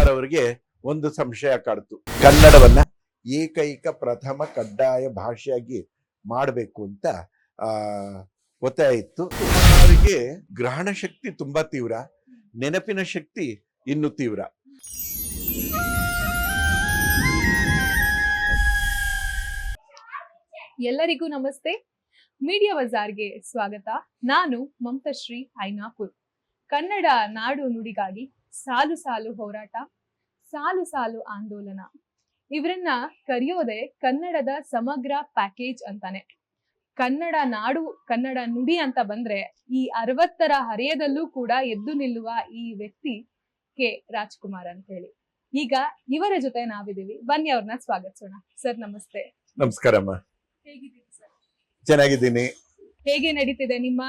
ರಾಜ್ಕುಮಾರ್ ಅವರಿಗೆ ಒಂದು ಸಂಶಯ ಕಾಡ್ತು. ಕನ್ನಡವನ್ನ ಏಕೈಕ ಪ್ರಥಮ ಕಡ್ಡಾಯ ಭಾಷೆಯಾಗಿ ಮಾಡಬೇಕು ಅಂತ ಒತ್ತಾಯ ಇತ್ತು. ಅವರಿಗೆ ಗ್ರಹಣ ಶಕ್ತಿ ತುಂಬಾ ತೀವ್ರ, ನೆನಪಿನ ಶಕ್ತಿ ಇನ್ನು ತೀವ್ರ. ಎಲ್ಲರಿಗೂ ನಮಸ್ತೆ. ಮೀಡಿಯಾ ಬಜಾರ್ಗೆ ಸ್ವಾಗತ. ನಾನು ಮಮತಾಶ್ರೀ ಐನಾಪುರ್. ಕನ್ನಡ ನಾಡು ನುಡಿಗಾಗಿ ಸಾಲು ಸಾಲು ಹೋರಾಟ ಸಾಲು ಸಾಲು ಆಂದೋಲನ. ಇವರನ್ನ ಕರೆಯೋದೆ ಕನ್ನಡದ ಸಮಗ್ರ ಪ್ಯಾಕೇಜ್ ಅಂತಾನೆ. ಕನ್ನಡ ನಾಡು ಕನ್ನಡ ನುಡಿ ಅಂತ ಬಂದ್ರೆ ಈ ಅರವತ್ತರ ಹರೆಯದಲ್ಲೂ ಕೂಡ ಎದ್ದು ನಿಲ್ಲುವ ಈ ವ್ಯಕ್ತಿ ಕೆ. ರಾಜ್ಕುಮಾರ್ ಅಂತ ಹೇಳಿ ಈಗ ಇವರ ಜೊತೆ ನಾವಿದೀವಿ ಬನ್ನಿ ಅವ್ರನ್ನ ಸ್ವಾಗತಿಸೋಣ. ಸರ್ ನಮಸ್ತೆ. ನಮಸ್ಕಾರ ಚೆನ್ನಾಗಿದ್ದೀನಿ. ಹೇಗೆ ನಡೀತಿದೆ ನಿಮ್ಮ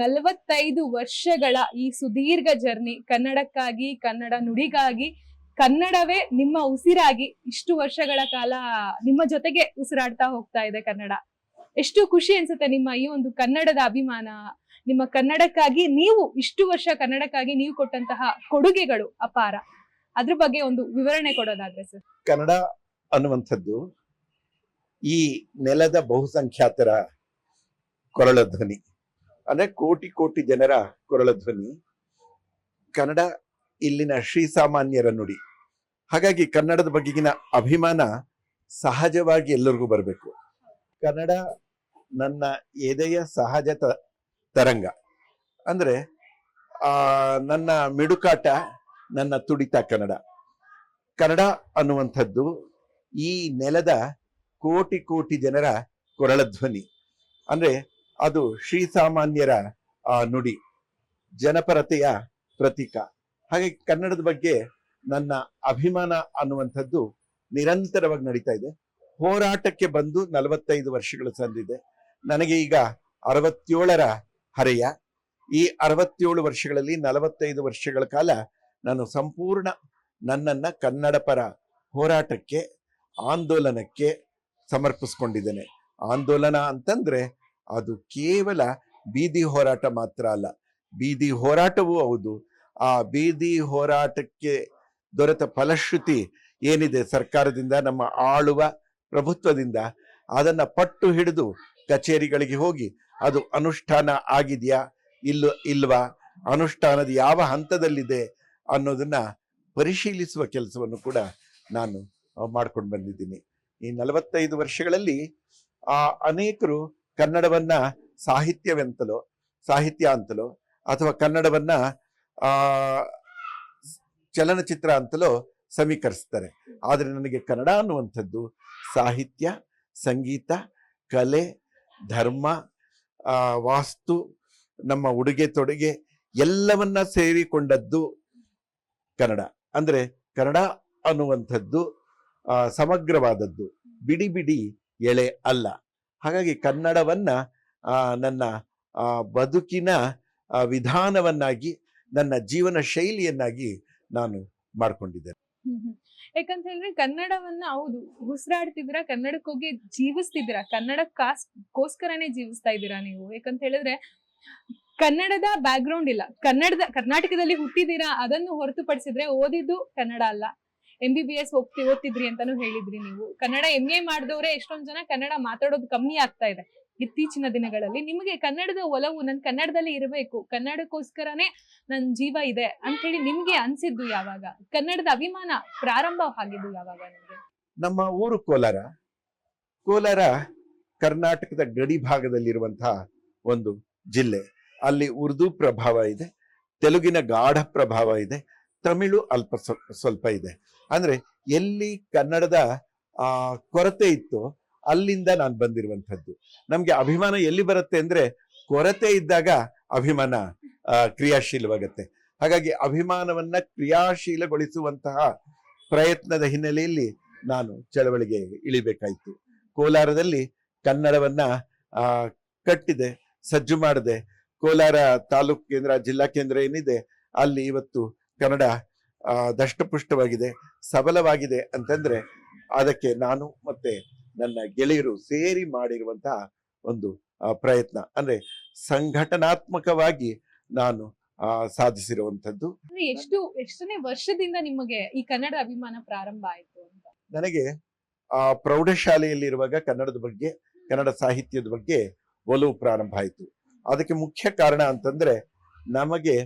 ನಲವತ್ತೈದು ವರ್ಷಗಳ ಈ ಸುದೀರ್ಘ ಜರ್ನಿ ಕನ್ನಡಕ್ಕಾಗಿ, ಕನ್ನಡ ನುಡಿಗಾಗಿ, ಕನ್ನಡವೇ ನಿಮ್ಮ ಉಸಿರಾಗಿ ಇಷ್ಟು ವರ್ಷಗಳ ಕಾಲ ನಿಮ್ಮ ಜೊತೆಗೆ ಉಸಿರಾಡ್ತಾ ಹೋಗ್ತಾ ಇದೆ ಕನ್ನಡ. ಎಷ್ಟು ಖುಷಿ ಅನ್ಸುತ್ತೆ ನಿಮ್ಮ ಈ ಒಂದು ಕನ್ನಡದ ಅಭಿಮಾನ, ನಿಮ್ಮ ಕನ್ನಡಕ್ಕಾಗಿ ನೀವು ಇಷ್ಟು ವರ್ಷ ಕನ್ನಡಕ್ಕಾಗಿ ನೀವು ಕೊಟ್ಟಂತಹ ಕೊಡುಗೆಗಳು ಅಪಾರ. ಅದ್ರ ಬಗ್ಗೆ ಒಂದು ವಿವರಣೆ ಕೊಡೋದಾದ್ರೆ ಸರ್. ಕನ್ನಡ ಅನ್ನುವಂಥದ್ದು ಈ ನೆಲದ ಬಹುಸಂಖ್ಯಾತರ ಕೊರಳ ಧ್ವನಿ. ಅಂದ್ರೆ ಕೋಟಿ ಕೋಟಿ ಜನರ ಕೊರಳ ಧ್ವನಿ. ಕನ್ನಡ ಇಲ್ಲಿನ ಶ್ರೀಸಾಮಾನ್ಯರ ನುಡಿ. ಹಾಗಾಗಿ ಕನ್ನಡದ ಬಗೆಗಿನ ಅಭಿಮಾನ ಸಹಜವಾಗಿ ಎಲ್ಲರಿಗೂ ಬರಬೇಕು. ಕನ್ನಡ ನನ್ನ ಎದೆಯ ಸಹಜ ತರಂಗ. ಅಂದ್ರೆ, ಆ, ನನ್ನ ಮಿಡುಕಾಟ, ನನ್ನ ತುಡಿತ ಕನ್ನಡ. ಕನ್ನಡ ಅನ್ನುವಂಥದ್ದು ಈ ನೆಲದ ಕೋಟಿ ಕೋಟಿ ಜನರ ಕೊರಳ ಧ್ವನಿ. ಅಂದ್ರೆ ಅದು ಶ್ರೀಸಾಮಾನ್ಯರ ನುಡಿ, ಜನಪರತೆಯ ಪ್ರತೀಕ. ಹಾಗೆ ಕನ್ನಡದ ಬಗ್ಗೆ ನನ್ನ ಅಭಿಮಾನ ಅನ್ನುವಂಥದ್ದು ನಿರಂತರವಾಗಿ ನಡೀತಾ ಇದೆ. ಹೋರಾಟಕ್ಕೆ ಬಂದು ನಲವತ್ತೈದು ವರ್ಷಗಳು ಸಂದಿದೆ ನನಗೆ ಈಗ ಅರವತ್ತೇಳರ ಹರೆಯ. ಈ ಅರವತ್ತೇಳು ವರ್ಷಗಳಲ್ಲಿ ನಲವತ್ತೈದು ವರ್ಷಗಳ ಕಾಲ ನಾನು ಸಂಪೂರ್ಣ ನನ್ನನ್ನ ಕನ್ನಡ ಪರ ಹೋರಾಟಕ್ಕೆ, ಆಂದೋಲನಕ್ಕೆ ಸಮರ್ಪಿಸ್ಕೊಂಡಿದ್ದೇನೆ. ಆಂದೋಲನ ಅಂತಂದ್ರೆ ಅದು ಕೇವಲ ಬೀದಿ ಹೋರಾಟ ಮಾತ್ರ ಅಲ್ಲ. ಬೀದಿ ಹೋರಾಟವೂ ಹೌದು. ಆ ಬೀದಿ ಹೋರಾಟಕ್ಕೆ ದೊರೆತ ಫಲಶ್ರುತಿ ಏನಿದೆ? ಸರ್ಕಾರದಿಂದ ನಮ್ಮ ಆಳುವ ಪ್ರಭುತ್ವದಿಂದ ಅದನ್ನು ಪಟ್ಟು ಹಿಡಿದು ಕಚೇರಿಗಳಿಗೆ ಹೋಗಿ ಅದು ಅನುಷ್ಠಾನ ಆಗಿದೆಯಾ? ಇಲ್ಲ ಇಲ್ವಾ? ಅನುಷ್ಠಾನದ ಯಾವ ಹಂತದಲ್ಲಿದೆ ಅನ್ನೋದನ್ನ ಪರಿಶೀಲಿಸುವ ಕೆಲಸವನ್ನು ಕೂಡ ನಾನು ಮಾಡ್ಕೊಂಡು ಬಂದಿದ್ದೀನಿ. ಈ ನಲವತ್ತೈದು ವರ್ಷಗಳಲ್ಲಿ ಆ ಅನೇಕರು ಕನ್ನಡವನ್ನ ಸಾಹಿತ್ಯವೆಂತಲೋ, ಸಾಹಿತ್ಯ ಅಂತಲೋ, ಅಥವಾ ಕನ್ನಡವನ್ನ, ಆ, ಚಲನಚಿತ್ರ ಅಂತಲೋ ಸಮೀಕರಿಸ್ತಾರೆ. ಆದರೆ ನನಗೆ ಕನ್ನಡ ಅನ್ನುವಂಥದ್ದು ಸಾಹಿತ್ಯ, ಸಂಗೀತ, ಕಲೆ, ಧರ್ಮ ವಾಸ್ತು, ನಮ್ಮ ಉಡುಗೆ ತೊಡುಗೆ ಎಲ್ಲವನ್ನ ಸೇರಿಕೊಂಡದ್ದು ಕನ್ನಡ. ಅಂದ್ರೆ ಕನ್ನಡ ಅನ್ನುವಂಥದ್ದು ಸಮಗ್ರವಾದದ್ದು, ಬಿಡಿ ಬಿಡಿ ಎಳೆ ಅಲ್ಲ. ಹಾಗಾಗಿ ಕನ್ನಡವನ್ನ ನನ್ನ ಬದುಕಿನ ವಿಧಾನವನ್ನಾಗಿ, ನನ್ನ ಜೀವನ ಶೈಲಿಯನ್ನಾಗಿ ನಾನು ಮಾಡ್ಕೊಂಡಿದ್ದೇನೆ. ಯಾಕಂತ ಹೇಳಿದ್ರೆ ಕನ್ನಡವನ್ನ ಹೌದು, ಉಸಿರಾಡ್ತಿದ್ದೀರಾ, ಕನ್ನಡಕ್ಕೆ ಜೀವಿಸ್ತಿದ್ರ ಜೀವಿಸ್ತಿದ್ದೀರಾ ಕನ್ನಡಕ್ಕೋಸ್ಕರನೇ ಜೀವಿಸ್ತಾ ಇದ್ದೀರಾ ನೀವು? ಯಾಕಂತ ಹೇಳಿದ್ರೆ ಕನ್ನಡದ ಬ್ಯಾಕ್ ಗ್ರೌಂಡ್ ಇಲ್ಲ. ಕನ್ನಡದ, ಕರ್ನಾಟಕದಲ್ಲಿ ಹುಟ್ಟಿದ್ದೀರಾ, ಅದನ್ನು ಹೊರತುಪಡಿಸಿದ್ರೆ ಓದಿದ್ದು ಕನ್ನಡ ಅಲ್ಲ. ಎಂ ಬಿ ಬಿ ಎಸ್ ಹೋಗ್ತಿ, ಓದ್ತಿದ್ರಿ ಅಂತಾನು ಹೇಳಿದ್ರಿ ನೀವು. ಕನ್ನಡ ಎಂ ಎ ಮಾಡಿದವರೇ ಎಷ್ಟೊಂದ್ ಜನ ಕನ್ನಡ ಮಾತಾಡೋದು ಕಮ್ಮಿ ಆಗ್ತಾ ಇದೆ ಇತ್ತೀಚಿನ ದಿನಗಳಲ್ಲಿ. ನಿಮಗೆ ಕನ್ನಡದ ಒಲವು ನನ್ ಕನ್ನಡದಲ್ಲಿ ಇರಬೇಕು. ಕನ್ನಡಕ್ಕೋಸ್ಕರನೇ ನನ್ ಜೀವ ಇದೆ ಅಂತ ಹೇಳಿ ನಿಮ್ಗೆ ಅನ್ಸಿದ್ದು ಯಾವಾಗ? ಕನ್ನಡದ ಅಭಿಮಾನ ಪ್ರಾರಂಭ ಆಗಿದ್ದು ಯಾವಾಗ ನಮ್ಮ ಊರು ಕೋಲಾರ. ಕೋಲಾರ ಕರ್ನಾಟಕದ ಗಡಿ ಭಾಗದಲ್ಲಿರುವಂತಹ ಒಂದು ಜಿಲ್ಲೆ. ಅಲ್ಲಿ ಉರ್ದು ಪ್ರಭಾವ ಇದೆ, ತೆಲುಗಿನ ಗಾಢ ಪ್ರಭಾವ ಇದೆ ತಮಿಳು ಅಲ್ಪ ಸ್ವ- ಸ್ವಲ್ಪ ಇದೆ. ಅಂದ್ರೆ ಎಲ್ಲಿ ಕನ್ನಡದ ಕೊರತೆ ಇತ್ತು ಅಲ್ಲಿಂದ ನಾನು ಬಂದಿರುವಂಥದ್ದು. ನಮಗೆ ಅಭಿಮಾನ ಎಲ್ಲಿ ಬರುತ್ತೆ ಅಂದ್ರೆ ಕೊರತೆ ಇದ್ದಾಗ ಅಭಿಮಾನ ಕ್ರಿಯಾಶೀಲವಾಗುತ್ತೆ. ಹಾಗಾಗಿ ಅಭಿಮಾನವನ್ನ ಕ್ರಿಯಾಶೀಲಗೊಳಿಸುವಂತಹ ಪ್ರಯತ್ನದ ಹಿನ್ನೆಲೆಯಲ್ಲಿ ನಾನು ಚಳವಳಿಗೆ ಇಳಿಬೇಕಾಯ್ತು. ಕೋಲಾರದಲ್ಲಿ ಕನ್ನಡವನ್ನ ಕಟ್ಟಿದೆ, ಸಜ್ಜು ಮಾಡಿದೆ. ಕೋಲಾರ ತಾಲೂಕು ಕೇಂದ್ರ, ಜಿಲ್ಲಾ ಕೇಂದ್ರ ಏನಿದೆ, ಅಲ್ಲಿ ಇವತ್ತು ಕನ್ನಡ ದಷ್ಟಪುಷ್ಟವಾಗಿದೆ ಸಬಲವಾಗಿದೆ ಅಂತಂದ್ರೆ ಅದಕ್ಕೆ ನಾನು ಮತ್ತೆ ನನ್ನ ಗೆಳೆಯರು ಸೇರಿ ಮಾಡಿರುವಂತಹ ಒಂದು ಪ್ರಯತ್ನ. ಅಂದ್ರೆ ಸಂಘಟನಾತ್ಮಕವಾಗಿ ನಾನು ಸಾಧಿಸಿರುವಂತದ್ದು ಎಷ್ಟು ಎಷ್ಟನೇ ವರ್ಷದಿಂದ ನಿಮಗೆ ಈ ಕನ್ನಡ ಅಭಿಮಾನ ಪ್ರಾರಂಭ ಆಯ್ತು ಅಂತ? ನನಗೆ ಆ ಪ್ರೌಢಶಾಲೆಯಲ್ಲಿರುವಾಗ ಕನ್ನಡದ ಬಗ್ಗೆ ಕನ್ನಡ ಸಾಹಿತ್ಯದ ಬಗ್ಗೆ ಒಲವು ಪ್ರಾರಂಭ ಆಯಿತು. ಅದಕ್ಕೆ ಮುಖ್ಯ ಕಾರಣ ಅಂತಂದ್ರೆ ನಮಗೆ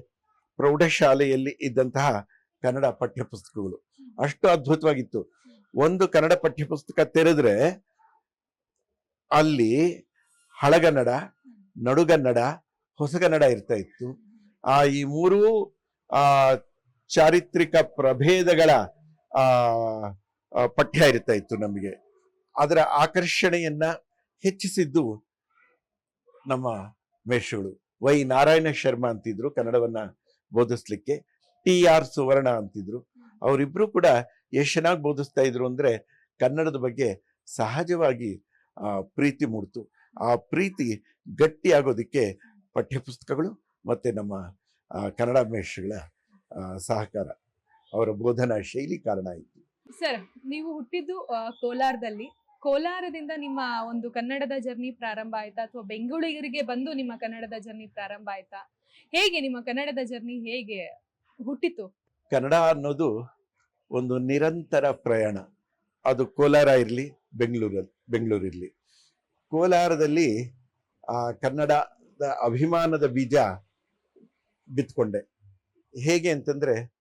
ಪ್ರೌಢಶಾಲೆಯಲ್ಲಿ ಇದ್ದಂತಹ ಕನ್ನಡ ಪಠ್ಯಪುಸ್ತಕಗಳು. ಅಷ್ಟು ಅದ್ಭುತವಾಗಿತ್ತು. ಒಂದು ಕನ್ನಡ ಪಠ್ಯಪುಸ್ತಕ ತೆರೆದ್ರೆ ಅಲ್ಲಿ ಹಳಗನ್ನಡ ನಡುಗನ್ನಡ ಹೊಸಗನ್ನಡ ಇರ್ತಾ ಇತ್ತು. ಆ ಈ ಮೂರೂ ಆ ಚಾರಿತ್ರಿಕ ಪ್ರಭೇದಗಳ ಆ ಪಠ್ಯ ಇರ್ತಾ ಇತ್ತು ನಮಗೆ. ಅದರ ಆಕರ್ಷಣೆಯನ್ನ ಹೆಚ್ಚಿಸಿದ್ದು ನಮ್ಮ ಮೇಷಗಳು ವೈ ನಾರಾಯಣ ಶರ್ಮಾ ಅಂತಿದ್ರು ಕನ್ನಡವನ್ನ ಬೋಧಿಸ್ಲಿಕ್ಕೆ ಟಿ ಆರ್ ಸುವರ್ಣ ಅಂತಿದ್ರು. ಅವರಿಬ್ರು ಕೂಡ ಎಷ್ಟು ಚೆನ್ನಾಗಿ ಬೋಧಿಸ್ತಾ ಇದ್ರು ಅಂದ್ರೆ ಕನ್ನಡದ ಬಗ್ಗೆ ಸಹಜವಾಗಿ ಪ್ರೀತಿ ಮೂಡ್ತು. ಆ ಪ್ರೀತಿ ಗಟ್ಟಿಯಾಗೋದಕ್ಕೆ ಪಠ್ಯಪುಸ್ತಕಗಳು ಮತ್ತೆ ನಮ್ಮ ಕನ್ನಡ ಮೇಷಗಳ ಸಹಕಾರ, ಅವರ ಬೋಧನಾ ಶೈಲಿ ಕಾರಣ ಆಯಿತು. ಸರ್, ನೀವು ಹುಟ್ಟಿದ್ದು ಕೋಲಾರದಲ್ಲಿ. ಕೋಲಾರದಿಂದ ನಿಮ್ಮ ಒಂದು ಕನ್ನಡದ ಜರ್ನಿ ಪ್ರಾರಂಭ ಆಯ್ತಾ? ಅಥವಾ ಬೆಂಗಳೂರಿಗೆ ಬಂದು ನಿಮ್ಮ ಕನ್ನಡದ ಜರ್ನಿ ಪ್ರಾರಂಭ ಆಯ್ತಾ? ಹೇಗೆ ನಿಮ್ಮ ಕನ್ನಡದ ಜರ್ನಿ ಹೇಗೆ ಹುಟ್ಟಿತು? ಕನ್ನಡ ಅನ್ನೋದು ಒಂದು ನಿರಂತರ ಪ್ರಯಾಣ. ಅದು ಕೋಲಾರ ಇರಲಿ ಬೆಂಗಳೂರಲ್ಲಿ ಬೆಂಗಳೂರಿರಲಿ ಕೋಲಾರದಲ್ಲಿ, ಆ, ಕನ್ನಡದ ಅಭಿಮಾನದ ಬೀಜ ಬಿತ್ಕೊಂಡೆ. ಹೇಗೆ ಅಂತಂದ್ರೆ,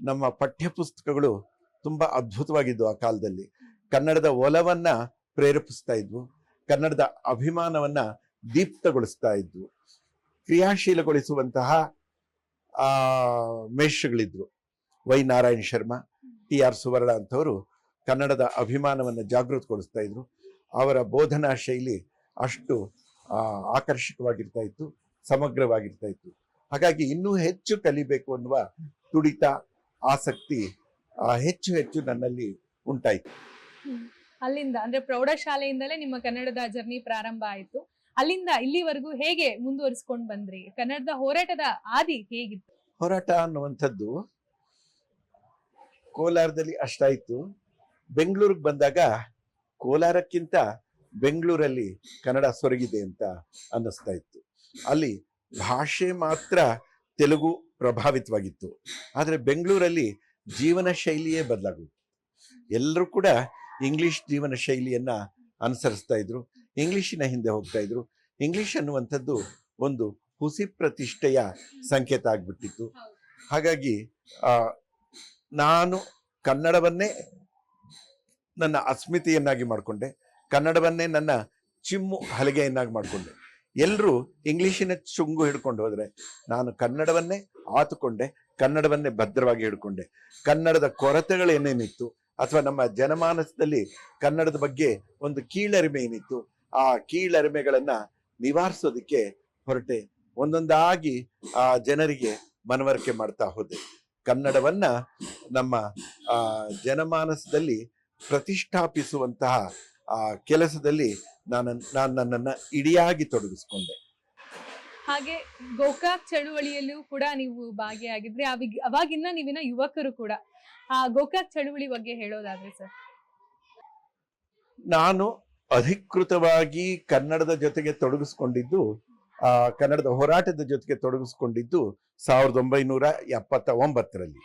ನಮ್ಮ ಪಠ್ಯಪುಸ್ತಕಗಳು ತುಂಬ ಅದ್ಭುತವಾಗಿದ್ವು ಆ ಕಾಲದಲ್ಲಿ. ಕನ್ನಡದ ಒಲವನ್ನ ಪ್ರೇರೇಪಿಸ್ತಾ ಇದ್ವು. ಕನ್ನಡದ ಅಭಿಮಾನವನ್ನ ದೀಪ್ತಗೊಳಿಸ್ತಾ ಇದ್ವು. ಕ್ರಿಯಾಶೀಲಗೊಳಿಸುವಂತಹ ಮೇಷಗಳಿದ್ರು Y Narayan Sharma, T R Suvarna ಅಂತವರು ಕನ್ನಡದ ಅಭಿಮಾನವನ್ನು ಜಾಗೃತಗೊಳಿಸ್ತಾ ಇದ್ರು. ಅವರ ಬೋಧನಾ ಶೈಲಿ ಅಷ್ಟು ಆಕರ್ಷಕವಾಗಿರ್ತಾ ಇತ್ತು, ಸಮಗ್ರವಾಗಿರ್ತಾ ಇತ್ತು. ಹಾಗಾಗಿ ಇನ್ನೂ ಹೆಚ್ಚು ಕಲಿಬೇಕು ಅನ್ನುವ ತುಡಿತ, ಆಸಕ್ತಿ ಹೆಚ್ಚು ಹೆಚ್ಚು ನನ್ನಲ್ಲಿ ಉಂಟಾಯಿತು. ಅಲ್ಲಿಂದ, ಅಂದ್ರೆ ಪ್ರೌಢಶಾಲೆಯಿಂದಲೇ ನಿಮ್ಮ ಕನ್ನಡದ ಜರ್ನಿ ಪ್ರಾರಂಭ ಆಯ್ತು. ಅಲ್ಲಿಂದ ಇಲ್ಲಿವರೆಗೂ ಹೇಗೆ ಮುಂದುವರಿಸ್ಕೊಂಡು ಬಂದ್ರಿ? ಕನ್ನಡದ ಹೋರಾಟದ ಆದಿ ಹೇಗಿತ್ತು? ಹೋರಾಟ ಅನ್ನುವಂಥದ್ದು ಕೋಲಾರದಲ್ಲಿ ಅಷ್ಟಾಯ್ತು. ಬೆಂಗಳೂರಿಗೆ ಬಂದಾಗ ಕೋಲಾರಕ್ಕಿಂತ ಬೆಂಗಳೂರಲ್ಲಿ ಕನ್ನಡ ಸೊರಗಿದೆ ಅಂತ ಅನ್ನಿಸ್ತಾ ಇತ್ತು. ಅಲ್ಲಿ ಭಾಷೆ ಮಾತ್ರ ತೆಲುಗು ಪ್ರಭಾವಿತವಾಗಿತ್ತು. ಆದರೆ ಬೆಂಗಳೂರಲ್ಲಿ ಜೀವನ ಶೈಲಿಯೇ ಬದಲಾಗುತ್ತೆ ಎಲ್ಲರೂ ಕೂಡ ಇಂಗ್ಲಿಷ್ ಜೀವನ ಶೈಲಿಯನ್ನು ಅನುಸರಿಸ್ತಾ ಇದ್ರು. ಇಂಗ್ಲಿಶಿನ ಹಿಂದೆ ಹೋಗ್ತಾ ಇದ್ರು. ಇಂಗ್ಲಿಷ್ ಅನ್ನುವಂಥದ್ದು ಒಂದು ಹುಸಿ ಪ್ರತಿಷ್ಠೆಯ ಸಂಕೇತ ಆಗ್ಬಿಟ್ಟಿತ್ತು. ಹಾಗಾಗಿ ನಾನು ಕನ್ನಡವನ್ನೇ ನನ್ನ ಅಸ್ಮಿತೆಯನ್ನಾಗಿ ಮಾಡಿಕೊಂಡೆ. ಕನ್ನಡವನ್ನೇ ನನ್ನ ಚಿಮ್ಮು ಹಲಗೆಯನ್ನಾಗಿ ಮಾಡಿಕೊಂಡೆ. ಎಲ್ಲರೂ ಇಂಗ್ಲಿಷಿನ ಚುಂಗು ಹಿಡ್ಕೊಂಡು ಹೋದರೆ ನಾನು ಕನ್ನಡವನ್ನೇ ಆತುಕೊಂಡೆ, ಕನ್ನಡವನ್ನೇ ಭದ್ರವಾಗಿ ಹಿಡ್ಕೊಂಡೆ. ಕನ್ನಡದ ಕೊರತೆಗಳು ಏನೇನಿತ್ತು ಅಥವಾ ನಮ್ಮ ಜನಮಾನಸದಲ್ಲಿ ಕನ್ನಡದ ಬಗ್ಗೆ ಒಂದು ಕೀಳರಿಮೆ ಏನಿತ್ತು ಆ ಕೀಳರಿಮೆಗಳನ್ನ ನಿವಾರಿಸೋದಕ್ಕೆ ಹೊರಟೆ. ಒಂದೊಂದಾಗಿ ಆ ಜನರಿಗೆ ಮನವರಿಕೆ ಮಾಡ್ತಾ ಹೋದೆ. ಕನ್ನಡವನ್ನ ನಮ್ಮ ಆ ಜನಮಾನಸದಲ್ಲಿ ಪ್ರತಿಷ್ಠಾಪಿಸುವಂತಹ ಆ ಕೆಲಸದಲ್ಲಿ ನಾನು ನಾನು ನನ್ನನ್ನ ಇಡಿಯಾಗಿ ತೊಡಗಿಸ್ಕೊಂಡೆ. ಹಾಗೆ ಗೋಕಾಕ್ ಚಳುವಳಿಯಲ್ಲೂ ಕೂಡ ನೀವು ಭಾಗಿಯಾಗಿದ್ರೆ ಅವಿಗ್ ಅವಾಗಿನ್ನ ನೀವಿನ ಯುವಕರು ಕೂಡ. ಆ ಗೋಕಾಕ್ ಚಳುವಳಿ ಬಗ್ಗೆ ಹೇಳೋದಾದ್ರೆ ಸರ್? ನಾನು ಅಧಿಕೃತವಾಗಿ ಕನ್ನಡದ ಜೊತೆಗೆ ತೊಡಗಿಸ್ಕೊಂಡಿದ್ದು, ಆ, ಕನ್ನಡದ ಹೋರಾಟದ ಜೊತೆಗೆ ತೊಡಗಿಸ್ಕೊಂಡಿದ್ದು ಸಾವಿರದ ಒಂಬೈನೂರ ಎಪ್ಪತ್ತ ಒಂಬತ್ತರಲ್ಲಿ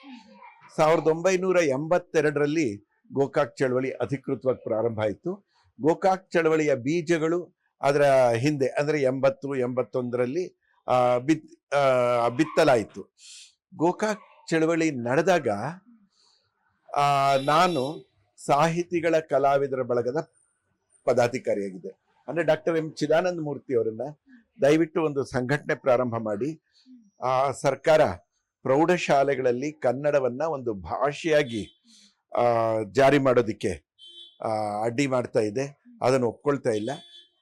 ಸಾವಿರದ ಒಂಬೈನೂರ ಎಂಬತ್ತೆರಡರಲ್ಲಿ ಗೋಕಾಕ್ ಚಳವಳಿ ಅಧಿಕೃತವಾಗಿ ಪ್ರಾರಂಭ ಆಯಿತು. ಗೋಕಾಕ್ ಚಳವಳಿಯ ಬೀಜಗಳು ಅದರ ಹಿಂದೆ, ಅಂದರೆ ಎಂಬತ್ತು, ಎಂಬತ್ತೊಂದರಲ್ಲಿ ಬಿತ್ ಬಿತ್ತಲಾಯಿತು. ಗೋಕಾಕ್ ಚಳವಳಿ ನಡೆದಾಗ ನಾನು ಸಾಹಿತಿಗಳ ಕಲಾವಿದರ ಬಳಗದ ಪದಾಧಿಕಾರಿಯಾಗಿದೆ. ಅಂದ್ರೆ ಡಾಕ್ಟರ್ ಎಂ ಚಿದಾನಂದ ಮೂರ್ತಿ ಅವರನ್ನ ದಯವಿಟ್ಟು ಒಂದು ಸಂಘಟನೆ ಪ್ರಾರಂಭ ಮಾಡಿ. ಆ ಸರ್ಕಾರ ಪ್ರೌಢಶಾಲೆಗಳಲ್ಲಿ ಕನ್ನಡವನ್ನ ಒಂದು ಭಾಷೆಯಾಗಿ ಜಾರಿ ಮಾಡೋದಿಕ್ಕೆ ಅಡ್ಡಿ ಮಾಡ್ತಾ ಇದೆ. ಅದನ್ನು ಒಪ್ಕೊಳ್ತಾ ಇಲ್ಲ.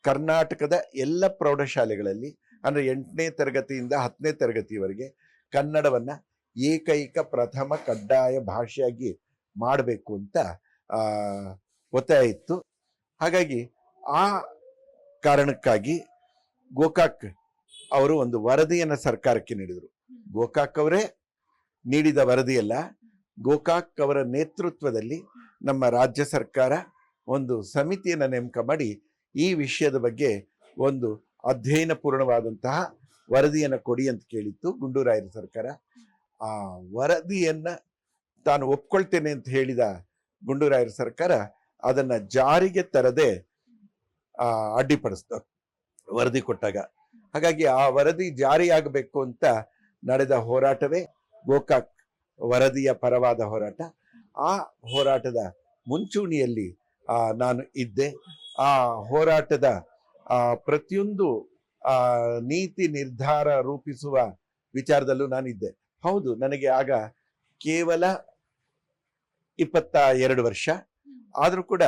ಕರ್ನಾಟಕದ ಎಲ್ಲ ಪ್ರೌಢಶಾಲೆಗಳಲ್ಲಿ, ಅಂದ್ರೆ ಎಂಟನೇ ತರಗತಿಯಿಂದ ಹತ್ತನೇ ತರಗತಿವರೆಗೆ ಕನ್ನಡವನ್ನ ಏಕೈಕ ಪ್ರಥಮ ಕಡ್ಡಾಯ ಭಾಷೆಯಾಗಿ ಮಾಡಬೇಕು ಅಂತ ಒತ್ತಾಯ ಇತ್ತು. ಹಾಗಾಗಿ ಆ ಕಾರಣಕ್ಕಾಗಿ ಗೋಕಾಕ್ ಅವರು ಒಂದು ವರದಿಯನ್ನು ಸರ್ಕಾರಕ್ಕೆ ನೀಡಿದರು. ಗೋಕಾಕ್ ಅವರೇ ನೀಡಿದ ವರದಿಯಲ್ಲ, ಗೋಕಾಕ್ ಅವರ ನೇತೃತ್ವದಲ್ಲಿ ನಮ್ಮ ರಾಜ್ಯ ಸರ್ಕಾರ ಒಂದು ಸಮಿತಿಯನ್ನು ನೇಮಕ ಮಾಡಿ ಈ ವಿಷಯದ ಬಗ್ಗೆ ಒಂದು ಅಧ್ಯಯನ ಪೂರ್ಣವಾದಂತಹ ವರದಿಯನ್ನು ಕೊಡಿ ಅಂತ ಕೇಳಿತ್ತು ಗುಂಡೂರಾಯರ ಸರ್ಕಾರ. ಆ ವರದಿಯನ್ನು ತಾನು ಒಪ್ಕೊಳ್ತೇನೆ ಅಂತ ಹೇಳಿದ ಗುಂಡೂರಾಯರ ಸರ್ಕಾರ ಅದನ್ನ ಜಾರಿಗೆ ತರದೆ ಆ ಅಡ್ಡಿಪಡಿಸ್ತ ವರದಿ ಕೊಟ್ಟಾಗ. ಹಾಗಾಗಿ ಆ ವರದಿ ಜಾರಿಯಾಗಬೇಕು ಅಂತ ನಡೆದ ಹೋರಾಟವೇ ಗೋಕಾಕ್ ವರದಿಯ ಪರವಾದ ಹೋರಾಟ. ಆ ಹೋರಾಟದ ಮುಂಚೂಣಿಯಲ್ಲಿ ನಾನು ಇದ್ದೆ. ಆ ಹೋರಾಟದ ಆ, ಪ್ರತಿಯೊಂದು ನೀತಿ ನಿರ್ಧಾರ ರೂಪಿಸುವ ವಿಚಾರದಲ್ಲೂ ನಾನಿದ್ದೆ ಹೌದು ನನಗೆ ಆಗ ಕೇವಲ ಇಪ್ಪತ್ತ ಎರಡು ವರ್ಷ ಆದರೂ ಕೂಡ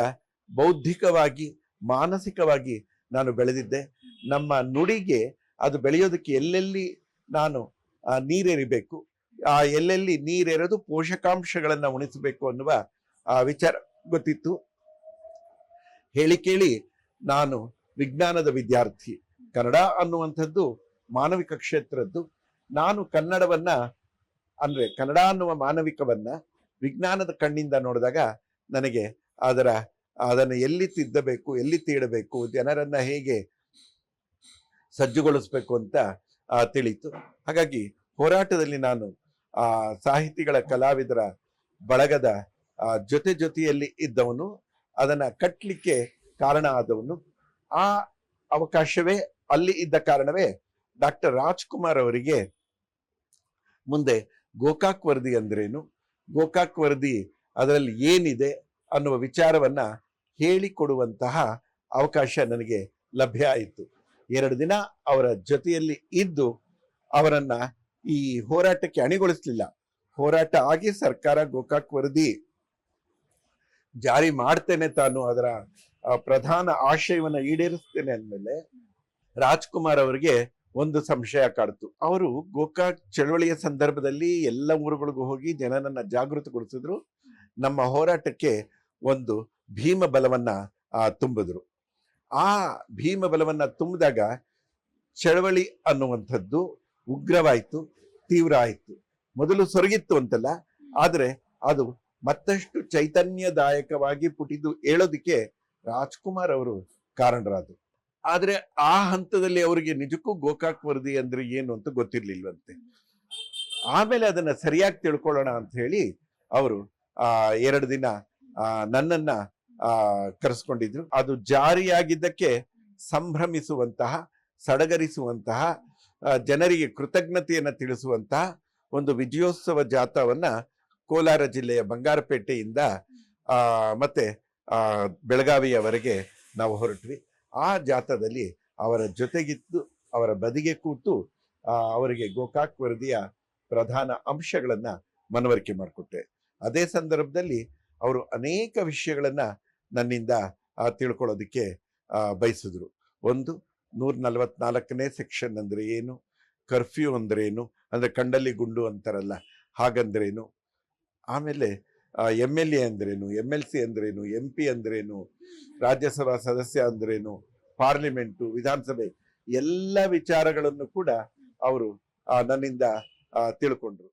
ಬೌದ್ಧಿಕವಾಗಿ, ಮಾನಸಿಕವಾಗಿ ನಾನು ಬೆಳೆದಿದ್ದೆ. ನಮ್ಮ ನುಡಿಗೆ ಅದು ಬೆಳೆಯೋದಕ್ಕೆ ಎಲ್ಲೆಲ್ಲಿ ನಾನು ನೀರೆರಿಬೇಕು, ಆ, ಎಲ್ಲೆಲ್ಲಿ ನೀರೆರೆದು ಪೋಷಕಾಂಶಗಳನ್ನು ಉಣಿಸಬೇಕು ಅನ್ನುವ, ಆ, ವಿಚಾರ ಗೊತ್ತಿತ್ತು. ಹೇಳಿ ಕೇಳಿ ನಾನು ವಿಜ್ಞಾನದ ವಿದ್ಯಾರ್ಥಿ. ಕನ್ನಡ ಅನ್ನುವಂಥದ್ದು ಮಾನವಿಕ ಕ್ಷೇತ್ರದ್ದು. ನಾನು ಕನ್ನಡವನ್ನ, ಅಂದ್ರೆ ಕನ್ನಡ ಅನ್ನುವ ಮಾನವಿಕವನ್ನ ವಿಜ್ಞಾನದ ಕಣ್ಣಿಂದ ನೋಡಿದಾಗ ನನಗೆ ಅದರ, ಅದನ್ನು ಎಲ್ಲಿ ತಿದ್ದಬೇಕು, ಎಲ್ಲಿ ತೀಡಬೇಕು, ಜನರನ್ನ ಹೇಗೆ ಸಜ್ಜುಗೊಳಿಸ್ಬೇಕು ಅಂತ ತಿಳಿತು. ಹಾಗಾಗಿ ಹೋರಾಟದಲ್ಲಿ ನಾನು, ಆ, ಸಾಹಿತಿಗಳ ಕಲಾವಿದರ ಬಳಗದ ಜೊತೆ ಜೊತೆಯಲ್ಲಿ ಇದ್ದವನು, ಅದನ್ನ ಕಟ್ಟಲಿಕ್ಕೆ ಕಾರಣ ಆದವನು. ಆ ಅವಕಾಶವೇ ಅಲ್ಲಿ ಇದ್ದ ಕಾರಣವೇ ಡಾಕ್ಟರ್ ರಾಜ್ಕುಮಾರ್ ಅವರಿಗೆ ಮುಂದೆ ಗೋಕಾಕ್ ವರದಿ ಅಂದ್ರೇನು? ಗೋಕಾಕ್ ವರದಿ ಅದರಲ್ಲಿ ಏನಿದೆ? ಅನ್ನುವ ವಿಚಾರವನ್ನ ಹೇಳಿಕೊಡುವಂತಹ ಅವಕಾಶ ನನಗೆ ಲಭ್ಯ ಆಯಿತು. ಎರಡು ದಿನ ಅವರ ಜೊತೆಯಲ್ಲಿ ಇದ್ದು ಅವರನ್ನ ಈ ಹೋರಾಟಕ್ಕೆ ಅಣಿಗೊಳಿಸಲಿಲ್ಲ. ಹೋರಾಟ ಆಗಿ ಸರ್ಕಾರ ಗೋಕಾಕ್ ವರದಿ ಜಾರಿ ಮಾಡ್ತೇನೆ ತಾನು ಅದರ ಪ್ರಧಾನ ಆಶಯವನ್ನ ಈಡೇರಿಸ್ತೇನೆ ಅಂದಮೇಲೆ ರಾಜ್ಕುಮಾರ್ ಅವರಿಗೆ ಒಂದು ಸಂಶಯ ಕಾಡ್ತು. ಅವರು ಗೋಕಾಕ್ ಚಳವಳಿಯ ಸಂದರ್ಭದಲ್ಲಿ ಎಲ್ಲ ಊರುಗಳಿಗೂ ಹೋಗಿ ಜನರನ್ನ ಜಾಗೃತಗೊಳಿಸಿದ್ರು. ನಮ್ಮ ಹೋರಾಟಕ್ಕೆ ಒಂದು ಭೀಮ ಬಲವನ್ನ ತುಂಬಿದ್ರು. ಆ ಭೀಮ ಬಲವನ್ನ ತುಂಬಿದಾಗ ಚಳವಳಿ ಅನ್ನುವಂಥದ್ದು ಉಗ್ರವಾಯಿತು, ತೀವ್ರ ಆಯಿತು. ಮೊದಲು ಸೊರಗಿತ್ತು ಅಂತಲ್ಲ, ಆದರೆ ಅದು ಮತ್ತಷ್ಟು ಚೈತನ್ಯದಾಯಕವಾಗಿ ಪುಟಿದು ಏಳೋದಿಕ್ಕೆ ರಾಜ್ಕುಮಾರ್ ಅವರು ಕಾರಣರಾದ್ರು. ಆದರೆ ಆ ಹಂತದಲ್ಲಿ ಅವರಿಗೆ ನಿಜಕ್ಕೂ ಗೋಕಾಕ್ ವರದಿ ಅಂದ್ರೆ ಏನು ಅಂತ ಗೊತ್ತಿರ್ಲಿಲ್ವಂತೆ. ಆಮೇಲೆ ಅದನ್ನ ಸರಿಯಾಗಿ ತಿಳ್ಕೊಳ್ಳೋಣ ಅಂತ ಹೇಳಿ ಅವರು, ಆ, ಎರಡು ದಿನ ನನ್ನನ್ನ, ಆ, ಕರೆಸ್ಕೊಂಡಿದ್ರು. ಅದು ಜಾರಿಯಾಗಿದ್ದಕ್ಕೆ ಸಂಭ್ರಮಿಸುವಂತಹ, ಸಡಗರಿಸುವಂತಹ ಜನರಿಗೆ ಕೃತಜ್ಞತೆಯನ್ನು ತಿಳಿಸುವಂತಹ ಒಂದು ವಿಜಯೋತ್ಸವ ಜಾಥವನ್ನ ಕೋಲಾರ ಜಿಲ್ಲೆಯ ಬಂಗಾರಪೇಟೆಯಿಂದ ಮತ್ತೆ ಬೆಳಗಾವಿಯವರೆಗೆ ನಾವು ಹೊರಟ್ವಿ. ಆ ಜಾಥಾದಲ್ಲಿ ಅವರ ಜೊತೆಗಿದ್ದು, ಅವರ ಬದಿಗೆ ಕೂತು ಅವರಿಗೆ ಗೋಕಾಕ್ ವರದಿಯ ಪ್ರಧಾನ ಅಂಶಗಳನ್ನು ಮನವರಿಕೆ ಮಾಡಿಕೊಟ್ಟೆ. ಅದೇ ಸಂದರ್ಭದಲ್ಲಿ ಅವರು ಅನೇಕ ವಿಷಯಗಳನ್ನು ನನ್ನಿಂದ ತಿಳ್ಕೊಳ್ಳೋದಕ್ಕೆ ಬಯಸಿದ್ರು. ಒಂದು ನೂರ ನಲವತ್ನಾಲ್ಕನೇ ಸೆಕ್ಷನ್ ಅಂದರೆ ಏನು? ಕರ್ಫ್ಯೂ ಏನು? ಅಂದ್ರೆ ಕಂಡಲ್ಲಿ ಗುಂಡು ಅಂತಾರಲ್ಲ, ಹಾಗಂದ್ರೇನು? ಆಮೇಲೆ ಎಂ ಎಲ್ ಎ ಅಂದ್ರೇನು? ಎಂ ಎಲ್ ಸಿ ಅಂದ್ರೇನು? ಎಂ ಪಿ ಅಂದ್ರೇನು? ರಾಜ್ಯಸಭಾ ಸದಸ್ಯ ಅಂದ್ರೇನು? ಪಾರ್ಲಿಮೆಂಟು, ವಿಧಾನಸಭೆ, ಎಲ್ಲ ವಿಚಾರಗಳನ್ನು ಕೂಡ ಅವರು ನನ್ನಿಂದ ತಿಳ್ಕೊಂಡ್ರು.